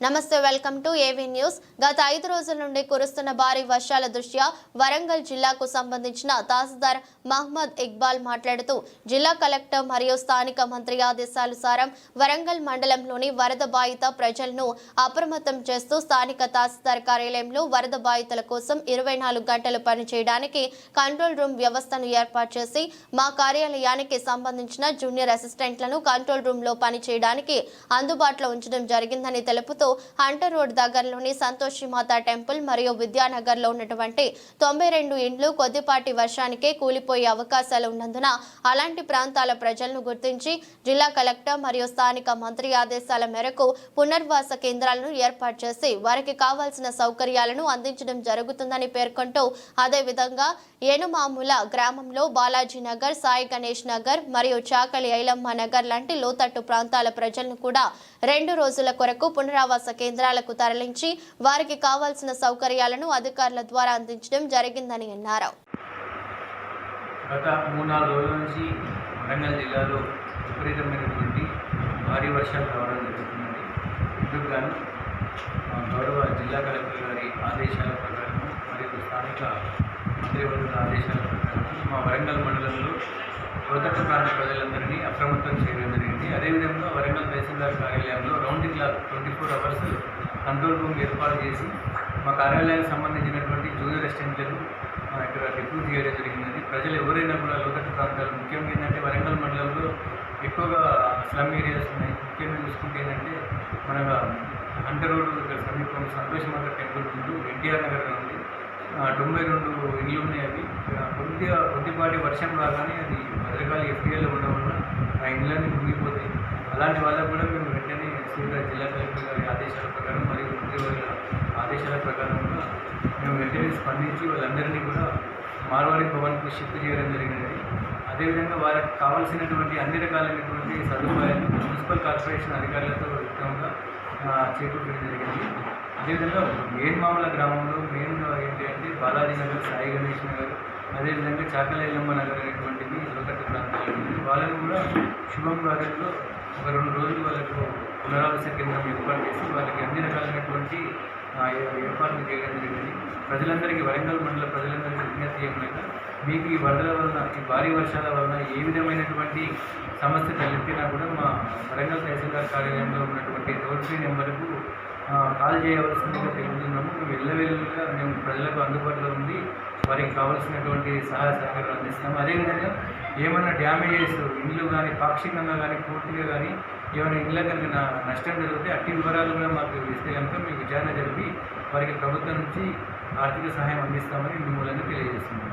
నమస్తే welcome to AV news. గత ఐదు రోజుల నుండి కురుస్తున్న భారీ వర్షాల దృష్ట్యా వరంగల్ జిల్లాకు సంబంధించిన తహసీల్దార్ మహ్మద్ ఇక్బాల్ మాట్లాడుతూ జిల్లా కలెక్టర్ మరియు స్థానిక మంత్రి ఆదేశానుసారం వరంగల్ మండలంలోని వరద బాధిత ప్రజలను అప్రమత్తం చేస్తూ స్థానిక తహసీల్దార్ కార్యాలయంలో వరద బాధితుల కోసం ఇరవై నాలుగు గంటలు పనిచేయడానికి కంట్రోల్ రూమ్ వ్యవస్థను ఏర్పాటు చేసి మా కార్యాలయానికి సంబంధించిన జూనియర్ అసిస్టెంట్లను కంట్రోల్ రూమ్లో పనిచేయడానికి అందుబాటులో ఉంచడం జరిగిందని తెలుపుతూ హంటర్ రోడ్ దగ్గరలోని సంతోషి మాత టెంపుల్ మరియు విద్యానగర్లో ఉన్నటువంటి తొంభై రెండు ఇండ్లు కొద్దిపాటి వర్షానికే కూలిపోయే అవకాశాలు ఉన్నందున అలాంటి ప్రాంతాల ప్రజలను గుర్తించి జిల్లా కలెక్టర్ మరియు స్థానిక మంత్రి ఆదేశాల మేరకు పునర్వాస కేంద్రాలను ఏర్పాటు చేసి వారికి కావాల్సిన సౌకర్యాలను అందించడం జరుగుతుందని పేర్కొంటూ అదేవిధంగా ఏనుమాముల గ్రామంలో బాలాజీ నగర్ సాయి గణేష్ నగర్ మరియు చాకలి ఐలమ్మ నగర్ లాంటి లోతట్టు ప్రాంతాల ప్రజలను కూడా రెండు రోజుల కొరకు పునరావాస పునరావాస కేంద్రాలకు తరలించి వారికి కావాల్సిన సౌకర్యాలను అధికారుల ద్వారా అందించడం జరిగిందని అన్నారు. గత మూడు నాలుగు రోజుల నుంచి వరంగల్ జిల్లాలో విపరీతమైనటువంటి భారీ వర్షాలు రావడం జరుగుతున్నది. ఇందుకు గాను గౌరవ జిల్లా కలెక్టర్ గారి ఆదేశాల ప్రకారం మరియు స్థానిక మంత్రివర్గ ఆదేశాల ప్రకారం మా వరంగల్ మండలంలో లోతట్టు ప్రాంత ప్రజలందరినీ అప్రమత్తం చేయడం జరిగింది. అదేవిధంగా వరంగల్ తహసీల్దార్ కార్యాలయంలో round clock twenty four hours control room ఏర్పాటు చేసి మా కార్యాలయానికి సంబంధించినటువంటి జూనియర్ అసిస్టెంట్లను ఇక్కడ రిక్రూట్ చేయడం జరిగింది. ప్రజలు ఎవరైనా కూడా లోతట్టు ప్రాంతాలు ముఖ్యంగా ఏంటంటే వరంగల్ మండలంలో ఎక్కువగా స్లమ్ ఏరియాస్ ఉన్నాయి. ముఖ్యంగా చూసుకుంటే ఏంటంటే మన అంట రోడ్డు ఇక్కడ సమీపంలో సంతోషమంత టెంపుల్ ముందు ఎన్టీఆర్ నగర్ ఉంది. ఆ, తొంభై రెండు ఇల్లు ఉన్నాయి అవి. కొద్ది కొద్దిపాటి వర్షం రాగానే అది భద్రకాళి ఎఫ్టీఎల్ ఉండడం వల్ల ఆ ఇండ్లన్నీ మునిగిపోతాయి. అలాంటి వాళ్ళకు కూడా మేము వెంటనే శ్రీగా జిల్లా కలెక్టర్ గారి ఆదేశాల ప్రకారం మరియు మంత్రివర్గ ఆదేశాల ప్రకారం కూడా మేము వెంటనే స్పందించి వాళ్ళందరినీ కూడా మార్వాడి భవన్కు షిఫ్ట్ చేయడం జరిగినది అదేవిధంగా వారికి కావాల్సినటువంటి అన్ని రకాలైనటువంటి సదుపాయాలు మున్సిపల్ కార్పొరేషన్ అధికారులతో యుక్తంగా ఆ, చేకూర్చడం జరిగింది. అదేవిధంగా మేన్మామల గ్రామంలో మెయిన్గా ఏంటి అంటే బాలాజీ నగర్ సాయి గణేష్ నగర్ అదేవిధంగా చాకలేలమ్మ నగర్ అనేటువంటివి లోకట్టు ప్రాంతాలు వాళ్ళని కూడా శుభం ప్రాజెక్టులో ఒక రెండు రోజులు వాళ్ళకు పునరావాస కేంద్రం ఏర్పాటు చేసి వాళ్ళకి అన్ని రకాలైనటువంటి ఏర్పాట్లు చేయడం జరిగింది. ప్రజలందరికీ వరంగల్ మండల ప్రజలందరికీ విజ్ఞప్తి ఏమనగా మీకు ఈ వరదల వలన ఈ భారీ వర్షాల వలన ఏ విధమైనటువంటి సమస్య తలెత్తినా కూడా మా వరంగల్ తహసీల్దార్ కార్యాలయంలో ఉన్నటువంటి టోల్ ఫ్రీ నెంబర్కు కాల్ చేయవలసిందిగా తెలుపుతున్నాము మేము మేము ప్రజలకు అందుబాటులో ఉండి వారికి కావాల్సినటువంటి సహాయ సహకారాలు అందిస్తాము. అదేవిధంగా ఏమైనా డ్యామేజెస్ ఇండ్లు కానీ పాక్షికంగా కానీ పూర్తిగా కానీ ఏమైనా ఇళ్ళ కనుక నా- నష్టం జరిగితే అట్టి వివరాలు కూడా మాకు ఇస్తే కనుక మీకు విచారణ జరిపి వారికి ప్రభుత్వం నుంచి ఆర్థిక సహాయం అందిస్తామని మిమ్మల్ని తెలియజేస్తున్నాం.